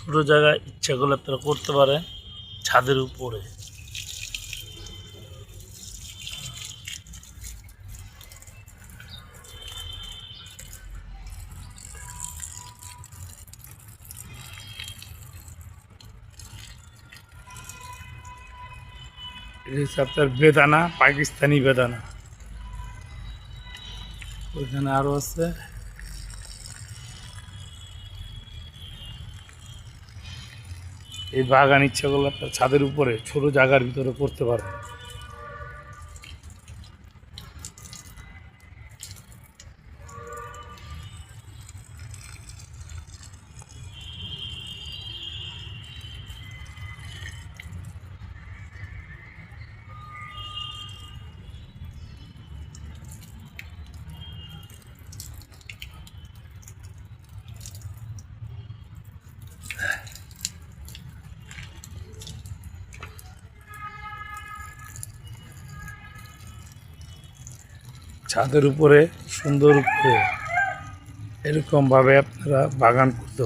ছোট জায়গায় ইচ্ছা করলে আপনারা করতে পারেন, ছাদের উপরে। আপনার বেদানা, পাকিস্তানি বেদানা। ওইখানে আরও আছে। এই বাগান ইচ্ছা করলে ছাদের উপরে ছোট জায়গার ভিতরে করতে পারবেন। ছাদের উপরে সুন্দর উপরে এরকমভাবে আপনারা বাগান করতে